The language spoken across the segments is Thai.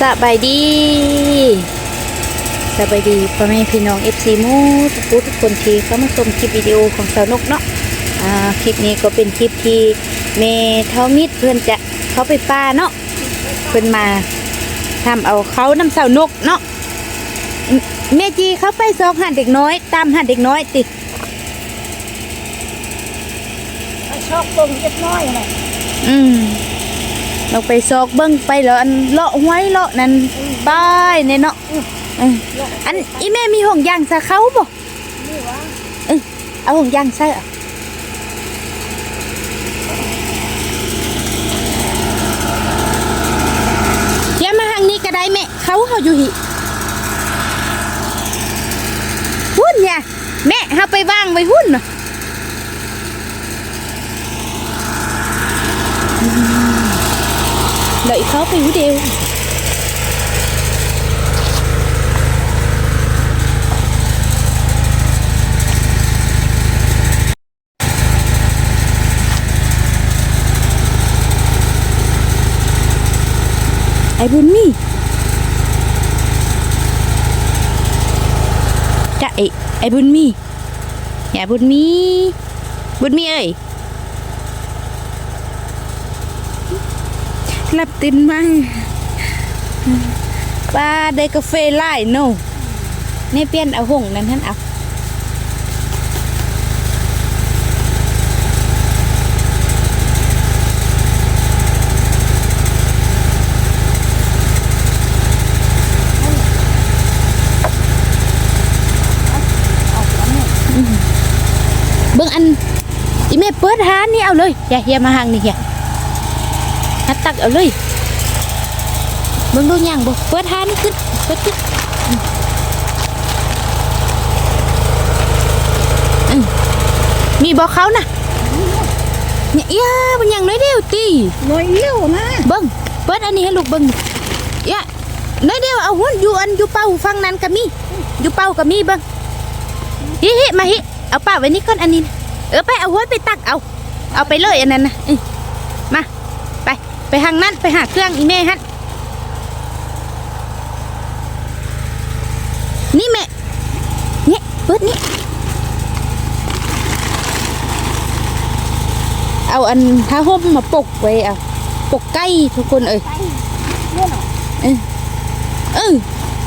สบายดีสบายดีพ่อแม่พี่น้อง FC หมูทุกผู้ทุกคนที่เข้ามาชมคลิปวิดีโอของสาวนกเนาะอ่าคลิปนี้ก็เป็นคลิปที่เมเท่ามิดเพื่อนจะเขาไปป่าเนาะเพื่อนมาทำเอาเขาน้ำสาวนกเนาะเมจีเขาไปซอกหันเด็กน้อย ตามหันเด็กน้อยติชอบเบิ่งเล็กน้อยน่ะอืม เราไปซอกเบิ้งไปแล้วอันเลาะห้วยเลาะนั่นป้ายเนี่ยเนาะเอออันอีแม่มีห่วงยางส่เขาบ่นี่วะเอาห่วงยางใส่อะเดี๋ยวมาทางนี้ก็ได้แม่เขาเขาอยู่หิหุ่นเนี่ยแม่เขาไปว่างไว้หุ่นน่ะ อืม đợi khó phải hú đều ai buồn mi? Dạ, Chạy ai buồn mi? Nhà buồn mi. Buồn mi ơi. หลับตินมั้งป้าได้กาแฟไล่โน่นี่เปลี่ยนเอาหงนั่ ฮียมาหางนี่เฮียฮัดตักเอาเลยเบิ่งดูย่างบ่เปิดหานขึ้นเปิดขึ้นอืมอืมมีบ่เขาน่ะเนี่ยเอ้ยมันยังน้อยเดียวตีน้อยเดียวนะเบิ่งเปิดอันนี้ให้ลูกเบิ่งเอ้ยน้อยเดียวเอาหุ่นอยู่อันอยู่เป้าฟังนั้นก็มีอยู่เป้าก็มีเบิ่งฮิฮิมาฮิเอาป้าไว้นี่ก่อนอันนี้นะเออไปเอาหัวไปตักเอา เอาไปเลยอันนั้นนะอื้อมา ไปไปทางนั้นไปหาเครื่องอีแม่ฮันนี่แม่เนี่ยเปิดนี่เอาอันผ้าห่มมาปกไว้เอาปกใกล้ทุกคนเอ้ยไปเนี่ยเนาะเออ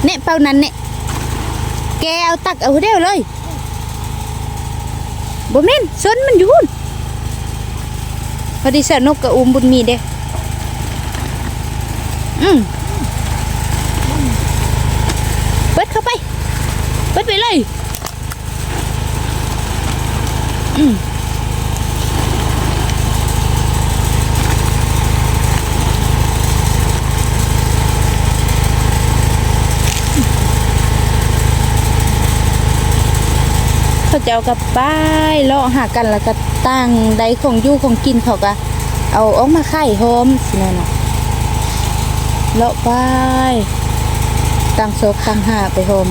เนี่ยเป่านั้นเนี่ยแกเอาตักเอาเดียวเลยบ่แม่นซนมันอยู่หุ่นพอดีสาวนกกับอุ้มบุญมีเด้ อืมเปิดเข้าไป เปิดไปเลย อืมเขาจะเอากับป้ายเลาะหากันแล้วก็ตั้งใดของอยู่ของกินเขาก็เอาออกมาไขายโฮมสินั่นน่ะ เลาะไปตั้งศพตั้งหาไปโฮม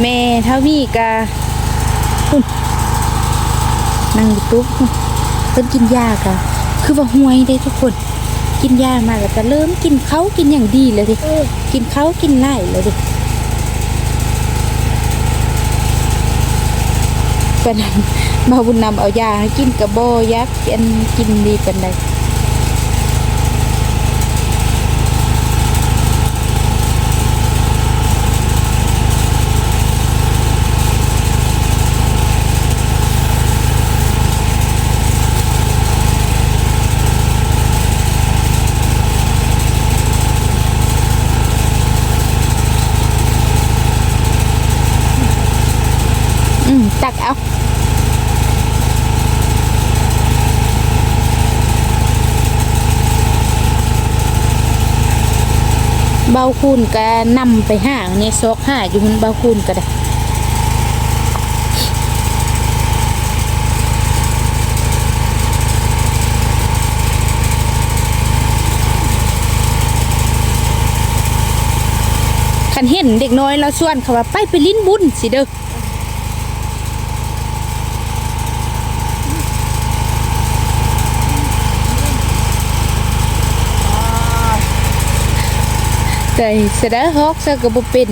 แม่เท่ามีกาพุ่นนั่งอยู่ปุ๊บเพิ่นกินยากะคือว่าห่วยได้ทุกคน กินยามาแล้วก็เริ่มกินเขากินอย่างดีเลยดิกินเขากินไล่เลยดิ ป็นมาบุญนำเอายาให้กินกระโบยักษ์เป็นกินดีเป็นไดอื มตักเบาคูนก็นำไปห่างเนี่ยซอกห่าอยู่หุ่นเบาคูนก็ได้คันเห็นเด็กน้อยเราส่วนเขาว่าไปไปลิ้นบุญสิเด้อ แต่เสดายฮอกซะก็บ่เป็น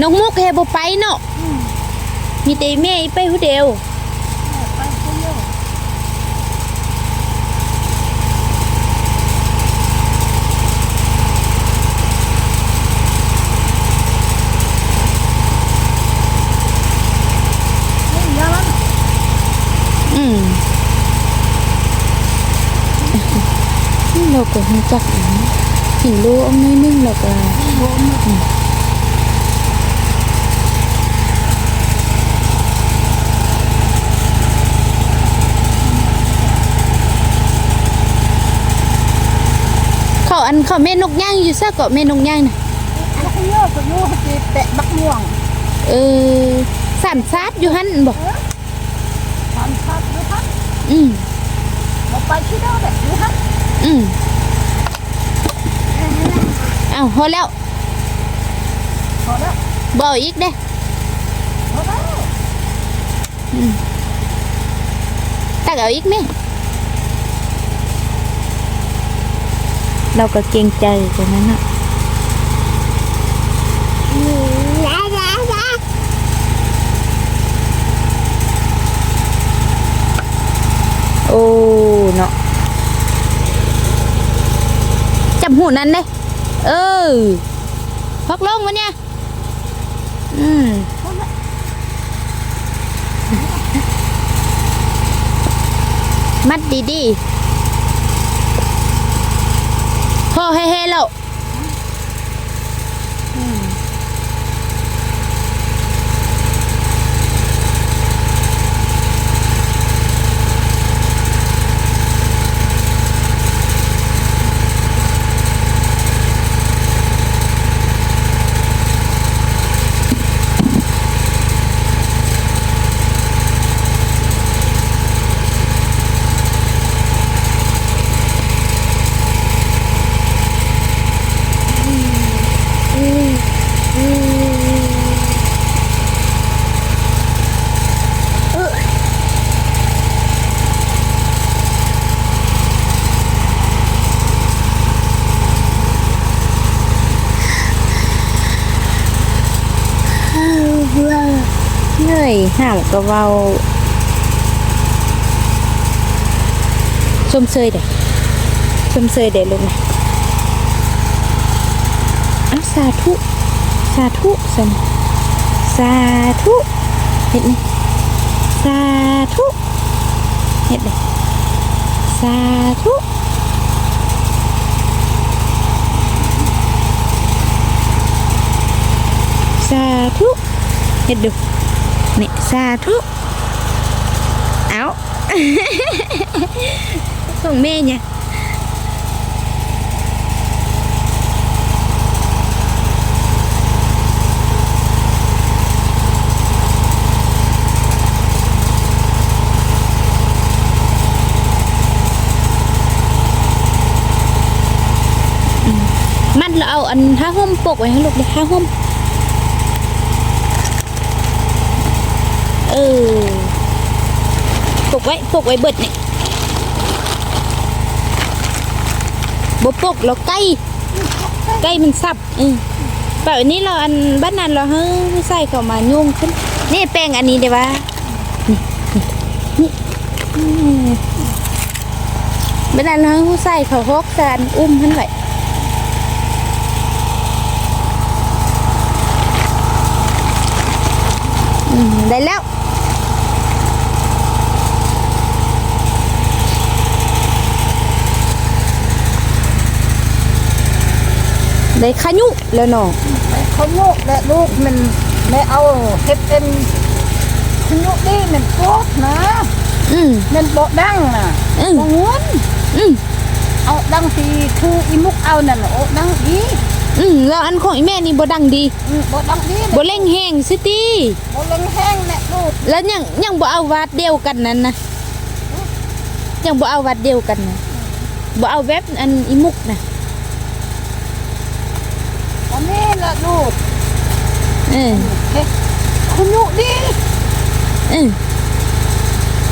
น้องมุกเฮบ่ไปเนาะมีแต่แม่ไปผู้เดียว ไปเที่ยว นี่ยามัน อืม เรา ก็รู้จักอยู่นะเห็นรู้อาน้อยนึงเราก็โบมเขาอันเขาแม่นกย่างอยู่ซะกาะแม่นกย่างน่ะบักเยอะก็อยู่ที่แตะบักม่วงเออสามซาดอยู่หั่นบ่ทำชัดอยู่ครับอืมบอกไปที่เดิมแบบอยู่ครับอืม อ้าวพอแล้วพอแล้วบ่เอาอีกเด้พอแล้วตักเอาอีกไหมเราก็เกรงใจตรงนั้นน่ะโอ้เนาะจับหูนั้นเด้ เออพักลงวะเนี่ยอืม มัดดีดีๆพ่อให้เฮ้แล้วอืมเหนื่อยห่ามก็เว้าชมเชยเด้ชมเชยเด้ลูกนะอ้าสาธุ สาธุสันสาธุเห็ดนี่สาธุเห็ดเลยสาธุสาธุเห็ดดู แล้วเอาอันผ้าห่มปกไว้ให้ลูกเลยผ้าห่มเออปกไว้ปกไว้เบิดนี่บ่ปกแล้วใกล้ใกล้มันสับอือแบบอันนี้เราอันบ้านนั้นเราเฮ้ยใส่เข้ามาโยงขึ้น นี่แป้งอันนี้เดี๋ยวว่านี่นี่นี่บ้านนั้นเราเฮ้ยใส่เขาฮอกการอุ้มขึ้นไว้อืมได้แล้ว ได้ขยุแล้วเนาะเขาโยกและลูกมันไม่เอาเฮ็ดเอ็นขยุกนี่มันโคตรนะอืมมันบ่ดังน่ะอืมบ่งวนอืมเอาดังทีคืออีมุกเอานั่นน่ะโอ้ดังดีอืมแล้วอันของอีแม่นี่บ่ดังดีอืมบ่ดังดีบ่เล่งแห้งสิติบ่เล่งแห้งแหละลูกแล้วยังยังบ่เอาวัดเดียวกันนั่นนะยังบ่เอาวัดเดียวกันนะบ่เอาแบบอันอีมุกนะ แห ละลูกเออเฮ้ยคุณยุดีเออ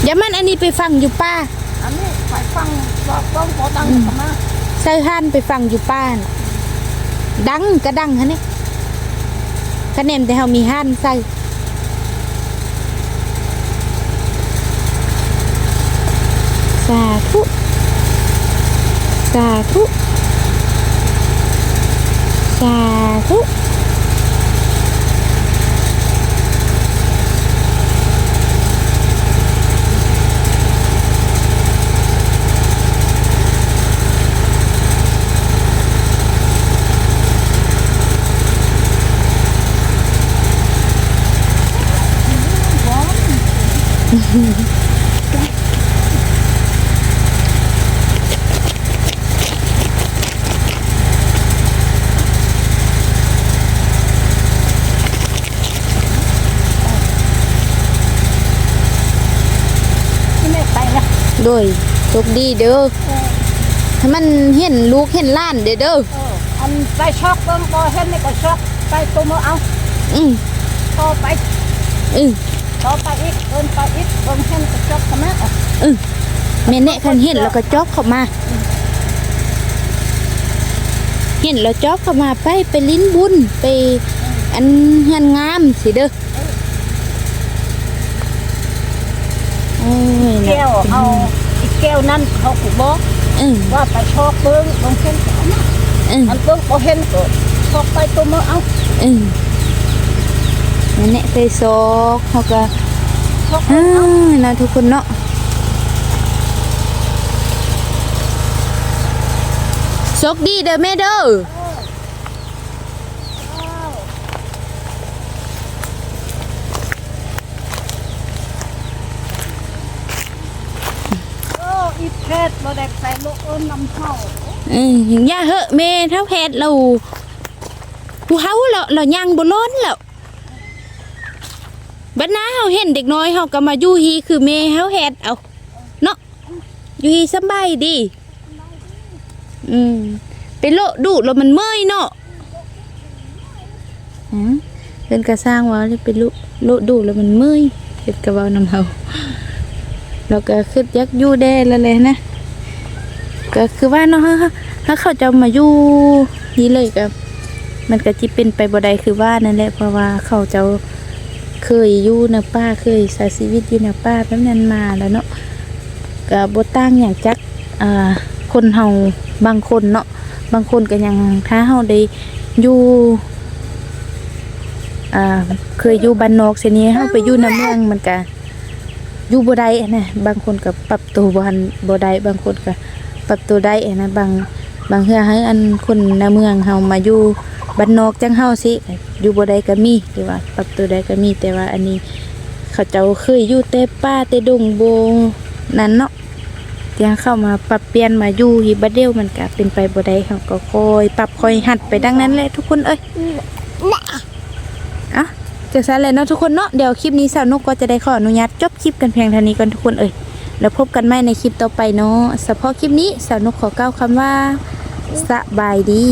เดี๋ยวมันอันนี้ไปฟังอยู่ป้าอันนี้ไปฟังบอกบ้องบอดังกันมาใส่ฮันไปฟังอยู่ป้าน่ะดังก็ดังฮะนี่คะแนนแต่เฮามีฮันใส่สาธุสาธุ สาธุที่แม่ไปนะ โด ยโชคดีเด้อให้มันเห็นลูกเห็นหล้านเด้อเด้อเอออันไปช็อกเบิ่งบ่เห็นนี่ก็ช็อกไปตัวมือเอาอืมต่อไปอืมต่อไปอีกเดินไปอีกเบิ่งเห็นก็ช็อกกันแม่ออกอืมแม่แน่คันเห็นแล้วก็จอบเข้ามา เห็นแล้วจอบเข้ามาไปไปลิ้นบุญไปอันเฮือนงามสิเด้อโอ้ยแก้วเอาอี กแก้วนั้นเขาก็บอกอืมว่าไปช็อกเบิ่งเบิ่งเห็นก็เอามาอืมอันเบิ่งบ่เห็นก็ช็อกไปตัวมือเอาอืมแม่แน่ไปซอกเขาก็ช็อกอ้าวนะทุกคนเนาะโชคดีเด้อแม่เด้อเอออี เพชรบ่ได้ไปลูกเอิ้นนำเข้าอืมอย่าเหอะแม่เท่าแพทย์เราผู้เฮาเราเรายังบ่ล้นแล้วบัดน้าเฮาเห็นเด็กน้อยเฮาก็มาอยู่ฮีคือแม่เฮาแฮดเอาเนาะอยู่ฮีสบายดี อืมไปโลดดูแล้วมันเมื่อยเนาะฮะเพิ่นก็สร้างว่าไปโลโลดดูแล้วมันเมื่อยเฮ็ดก็เว้านำเฮา เราก็คิดอยากยู่แด้แล้วแหละนะก็คือว่าเนาะถ้าเขาจะมาอยู่นี่เลยก็มันก็จิเป็นไปบ่ได้คือว่านั่นแหละเพราะว่าเขาจะเคยอยู่นะป้าเคยใช้ชีวิตอยู่นะป้าแบบนั้นมาแล้วเนาะก็บ่ต่างอย่างจักอ่าคนเฮาบางคนเนาะบางคนก็ยังถ้าเฮาได้อยู่อ่าเคยอยู่บ้านนอกเสียนี้เฮาไปอยู่ในเมืองมันก็ อยู่บ่ได้นะบางคนก็ปรับตัวบ่ทันบ่ได้บางคนก็ปรับตัวได้นะบางบางเฮือให้อันคนในเมืองเฮามาอยู่บ้านนอกจังเฮาสิอยู่บ่ได้ก็มีหรือว่า ปรับตัวได้ก็มีแต่ว่าอันนี้ เขาเจ้าเคยอยู่แต่ป่าแต่ดงโบนั่นเนาะที่เข้ามาปรับเปลี่ยนมาอยู่ฮีบัดเดียวมันก็เป็นไปบ่ได้เขาก็คอยปรับคอยหัดไปดังนั้นแหละทุกคนเอ้ย อะจะสั่นเลยเนาะทุกคนเนาะเดี๋ยวคลิปนี้สาวนกก็จะได้ขออนุญาตจบคลิปกันเพียงเท่านี้กันทุกคนเอ่ยแล้วพบกันใหม่ในคลิปต่อไปเนาะเฉพาะคลิปนี้สาวนุกขอก้าวคำว่าสบายดี